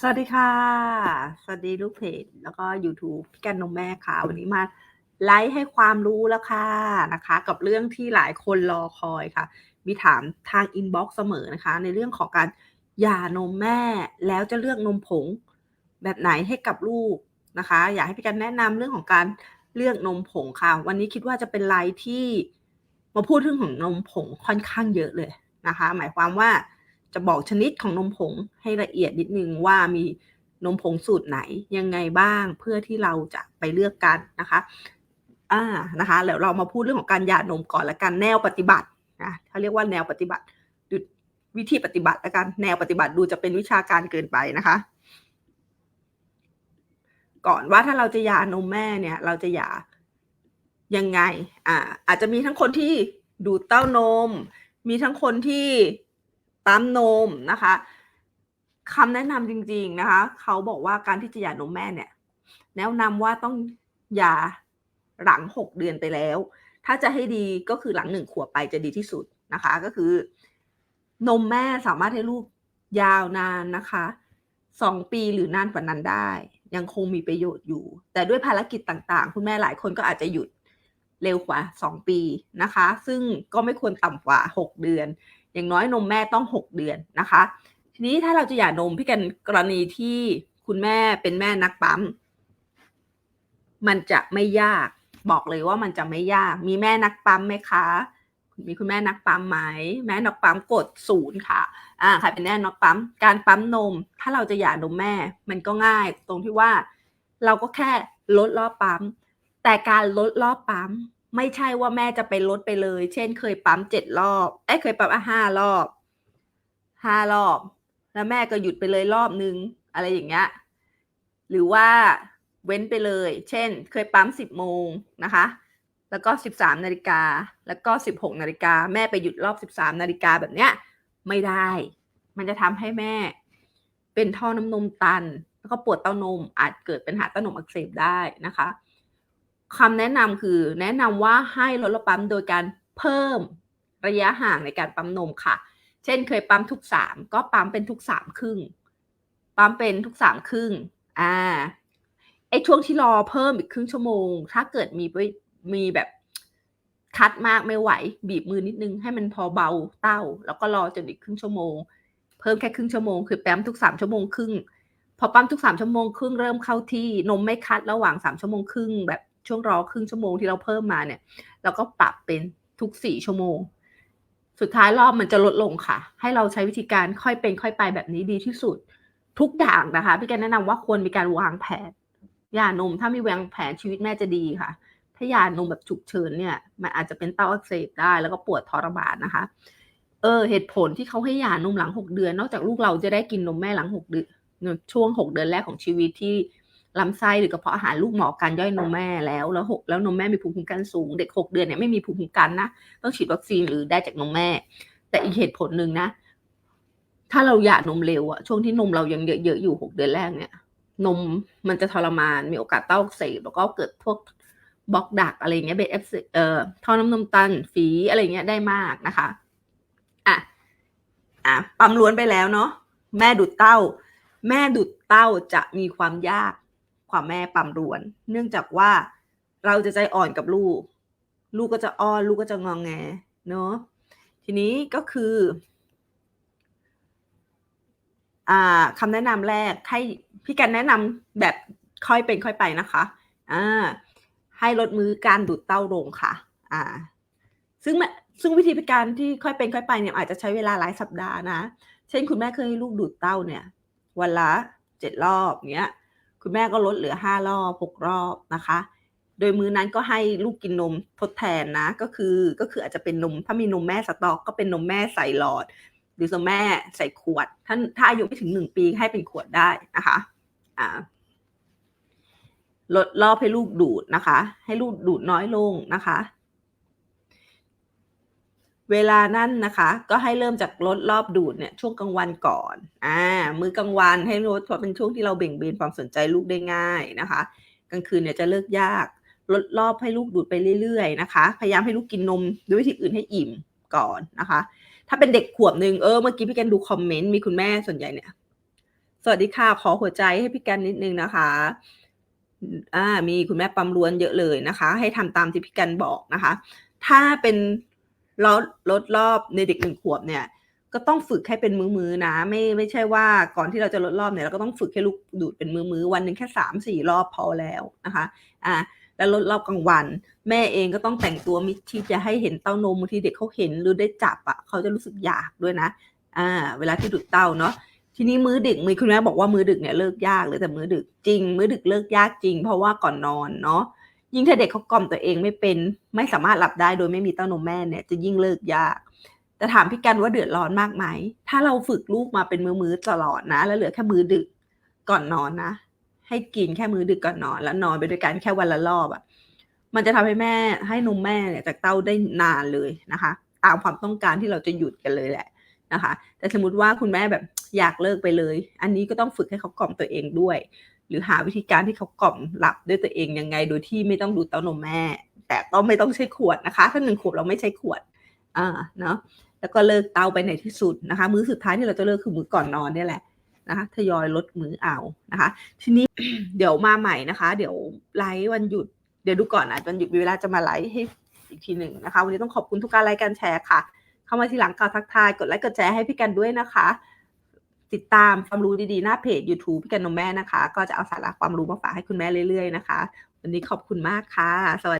สวัสดีค่ะ สวัสดีลูกเพจแล้วก็ยูทูบพี่กันนมแม่ค่ะ วันนี้มาไลฟ์ให้ความรู้แล้วค่ะนะคะ กับเรื่องที่หลายคนรอคอยค่ะ มีถามทางอินบ็อกซ์เสมอนะคะ ในเรื่องของการหย่านมแม่แล้วจะเลือกนมผงแบบไหนให้กับลูกนะคะ อยากให้พี่กันแนะนำเรื่องของการเลือกนมผงค่ะ วันนี้คิดว่าจะเป็นไลฟ์ที่มาพูดเรื่องของนมผงค่อนข้างเยอะเลยนะคะ หมายความว่า จะบอกชนิดของนมผงให้ละเอียดนิดนึงว่ามีนมผงสูตรไหนยังไงบ้างเพื่อที่เราจะไปเลือกกันนะคะอ่านะคะแล้วเรามาพูดเรื่องของการหย่านมก่อนละกันแนวปฏิบัตินะเขาเรียกว่าแนวปฏิบัติดูวิธีปฏิบัติละกันแนวปฏิบัติดูจะเป็นวิชาการเกินไปนะคะ ก่อนว่าถ้าเราจะหย่านมแม่เนี่ย เราจะหย่ายังไงอ่าอาจจะมีทั้งคนที่ดูดเต้านม มีทั้งคนที่ ปั๊มนมนะคะคำแนะนำจริง ๆนะคะ เขาบอกว่าการที่จะหย่านมแม่เนี่ยแนะนำว่าต้องหย่าหลังหกเดือนไปแล้ว ถ้าจะให้ดีก็คือหลังหนึ่งขวบไปจะดีที่สุดนะคะ ก็คือ นมแม่สามารถให้ลูกยาวนานนะคะสองปีหรือนานกว่านั้นได้ ยังคงมีประโยชน์อยู่ แต่ด้วยภารกิจต่างๆ คุณแม่หลายคนก็อาจจะหยุดเร็วกว่าสองปีนะคะ ซึ่งก็ไม่ควรต่ำกว่าหกเดือน อย่างน้อยนมแม่ต้องหกเดือนนะคะ ทีนี้ถ้าเราจะหย่านมพี่กันกรณีที่คุณแม่เป็นแม่นักปั๊มมันจะไม่ยากบอกเลยว่ามันจะไม่ยาก มีแม่นักปั๊มไหมคะ มีคุณแม่นักปั๊มไหมแม่นักปั๊มกดศูนย์ค่ะอ่าใครเป็นแม่นักปั๊มการปั๊มนม ถ้าเราจะหย่านมแม่ มันก็ง่ายตรงที่ว่า เราก็แค่ลดรอบปั๊มแต่การลดรอบปั๊ม ไม่ใช่ว่าแม่จะไปลดไปเลย เช่นเคยปั๊มเจ็ดรอบ เอ้เคยปั๊มอะห้ารอบห้ารอบ แล้วแม่ก็หยุดไปเลยรอบนึง อะไรอย่างเงี้ย หรือว่าเว้นไปเลย เช่น เคยปั๊มสิบโมงนะคะ แล้วก็สิบสามนาฬิกา แล้วก็สิบหกนาฬิกา แม่ไปหยุดรอบสิบสามนาฬิกาแบบเนี้ย ไม่ได้ มันจะทำให้แม่ เป็นท่อน้ำนมตัน แล้วก็ปวดเต้านม อาจเกิดเป็นหาเต้านมอักเสบได้นะคะ คำแนะนำคือแนะนำว่าให้ลดระปั๊มโดยการเพิ่มระยะห่างในการปั๊มนมค่ะ เช่นเคยปั๊มทุกสามก็ปั๊มเป็นทุกสามครึ่ง ปั๊มเป็นทุกสามครึ่ง อ่า ไอช่วงที่รอเพิ่มอีกครึ่งชั่วโมง ถ้าเกิดมีไปมีแบบคัดมากไม่ไหว บีบมือนิดนึงให้มันพอเบาเต้า แล้วก็รอจนอีกครึ่งชั่วโมง เพิ่มแค่ครึ่งชั่วโมงคือปั๊มทุกสามชั่วโมงครึ่ง พอปั๊มทุกสามชั่วโมงครึ่งเริ่มเข้าที่นมไม่คัดระหว่างสามชั่วโมงครึ่งแบบ ช่วงรอครึ่งชั่วโมงที่เราเพิ่มมาเนี่ยเราก็ปรับเป็นทุกสี่ชั่วโมง สุดท้ายรอบมันจะลดลงค่ะ ให้เราใช้วิธีการค่อยเป็นค่อยไปแบบนี้ดีที่สุด ทุกอย่างนะคะ พี่แกแนะนำว่าควรมีการวางแผนยานมถ้ามีวางแผนชีวิตแม่จะดีค่ะ ถ้ายานมแบบฉุกเฉินเนี่ย มันอาจจะเป็นเต้าอักเสบได้ แล้วก็ปวดทรมานนะคะ เออ เหตุผลที่เขาให้ยานมหลังหกเดือน นอกจากลูกเราจะได้กินนมแม่หลังหกเดือนช่วงหกเดือนแรกของชีวิตที่ ลำไส้หรือกระเพาะอาหารลูกหมอการย่อยนมแม่แล้วแล้วหกแล้วนมแม่มีภูมิคุ้มกันสูง เด็กหกเดือนเนี่ยไม่มีภูมิคุ้มกันนะต้องฉีดวัคซีนหรือได้จากนมแม่ แต่อีกเหตุผลหนึ่งนะ ถ้าเราหย่านมเร็วอะช่วงที่นมเรายังเยอะๆอยู่หกเดือนแรกเนี่ย นมมันจะทรมานมีโอกาสเต้าอักเสบแล้วก็เกิดพวกบล็อกดักอะไรเงี้ยเบสเอฟเอ่อท่อน้ำนมตันฝีอะไรเงี้ยได้มากนะคะอะอะปั๊มล้วนไปแล้วเนาะแม่ดูดเต้า แม่ดูดเต้าจะมีความยาก กว่าแม่ปั๊มล้วน เนื่องจากว่าเราจะใจอ่อนกับลูก ลูกก็จะอ้อนลูกก็จะงองแงเนาะทีนี้ก็คืออ่าคำแนะนำแรกให้พี่กันแนะนำแบบค่อยเป็นค่อยไปนะคะอ่าให้ลดมือการดูดเต้าลงค่ะอ่าซึ่งซึ่งวิธีการที่ค่อยเป็นค่อยไปเนี่ยอาจจะใช้เวลาหลายสัปดาห์นะ เช่นคุณแม่เคยให้ลูกดูดเต้าเนี่ย วันละเจ็ดรอบเนี้ย คุณแม่ก็ลดเหลือห้ารอบหกรอบนะคะ โดยมือนั้นก็ให้ลูกกินนมทดแทนนะ ก็คือก็คืออาจจะเป็นนม ถ้ามีนมแม่สต๊อกก็เป็นนมแม่ใส่หลอด หรือนมแม่ใส่ขวด ถ้าถ้าอายุไม่ถึงหนึ่งปีให้เป็นขวดได้นะคะอ่าลดรอบให้ลูกดูดนะคะ ให้ลูกดูดน้อยลงนะคะ เวลานั่นนะคะ ก็ให้เริ่มจากลดรอบดูดเนี่ยช่วงกลางวันก่อนอ่ามื้อกลางวันให้ลดเพราะเป็นช่วงที่เราเบ่งเบนความสนใจลูกได้ง่ายนะคะ กลางคืนเนี่ยจะเลิกยากลดรอบให้ลูกดูดไปเรื่อยๆนะคะ พยายามให้ลูกกินนมด้วยวิธีอื่นให้อิ่มก่อนนะคะ ถ้าเป็นเด็กขวบหนึ่งเออเมื่อกี้พี่แกนดูคอมเมนต์มีคุณแม่ส่วนใหญ่เนี่ย สวัสดีค่ะขอหัวใจให้พี่กันนิดนึงนะคะอ่ามีคุณแม่ปั๊มล้วนเยอะเลยนะคะ ให้ทำตามที่พี่กันบอกนะคะ ถ้าเป็น ลดลดรอบในเด็กหนึ่งขวบเนี่ย ก็ต้องฝึกให้เป็นมือๆนะ ไม่ไม่ใช่ว่าก่อนที่เราจะลดรอบเนี่ยเราก็ต้องฝึกให้ลูกดูดเป็นมือๆวันหนึ่งแค่สามสี่รอบพอแล้วนะคะอ่าแล้วลดรอบกลางวัน แม่เองก็ต้องแต่งตัวมิดที่จะให้เห็นเต้านมบางทีเด็กเขาเห็นหรือได้จับอะ่ะเขาจะรู้สึกอยากด้วยนะ อ่า เวลาที่ดูดเต้าเนาะทีนี้มื้อดึกมีคุณแม่บอกว่ามื้อดึกเนี่ยเลิกยากเลยแต่มื้อดึกจริง มื้อดึกเลิกยากจริง เพราะว่าก่อนนอนเนาะ ยิ่งถ้าเด็กเขากล่อมตัวเองไม่เป็น ไม่สามารถหลับได้โดยไม่มีเต้านมแม่เนี่ยจะยิ่งเลิกยาก แต่ถามพี่กันว่าเดือดร้อนมากไหม ถ้าเราฝึกลูกมาเป็นมื้อๆตลอดนะ แล้วเหลือแค่มือดึกก่อนนอนนะ ให้กินแค่มือดึกก่อนนอน แล้วนอนไปด้วยกันแค่วันละรอบอะ่ะ มันจะทำให้แม่ให้นมแม่เนี่ยจากเต้าได้นานเลยนะคะ ตามความต้องการที่เราจะหยุดกันเลยแหละนะคะ แต่สมมติว่าคุณแม่แบบอยากเลิกไปเลย อันนี้ก็ต้องฝึกให้เขากล่อมตัวเองด้วย หรือหาวิธีการที่เขากล่อมหลับด้วยตัวเองยังไง โดยที่ไม่ต้องดูเต้านมแม่ แต่ต้องไม่ต้องใช้ขวดนะคะ ถ้าหนึ่งขวบเราไม่ใช้ขวดอ่าเนาะแล้วก็เลิกเตาไปในที่สุดนะคะ มื้อสุดท้ายที่เราจะเลิกคือมื้อก่อนนอนนี่แหละนะคะทยอยลดมื้อเอานะคะ ทีนี้เดี๋ยวมาใหม่นะคะ เดี๋ยวไลฟ์วันหยุด เดี๋ยวดูก่อนนะวันหยุดมีเวลาจะมาไลฟ์ให้อีกทีหนึ่งนะคะ วันนี้ต้องขอบคุณทุกการไลค์การแชร์ค่ะ เข้ามาทีหลังกดทักทายกดไลค์กดแชร์ให้พี่กันด้วยนะคะ ติดตามความรู้ดีๆ หน้าเพจ YouTube พี่กันนมแม่นะคะ ก็จะเอาสาระความรู้มาฝากให้คุณแม่เรื่อยๆนะคะ วันนี้ขอบคุณมากค่ะ สวัสดี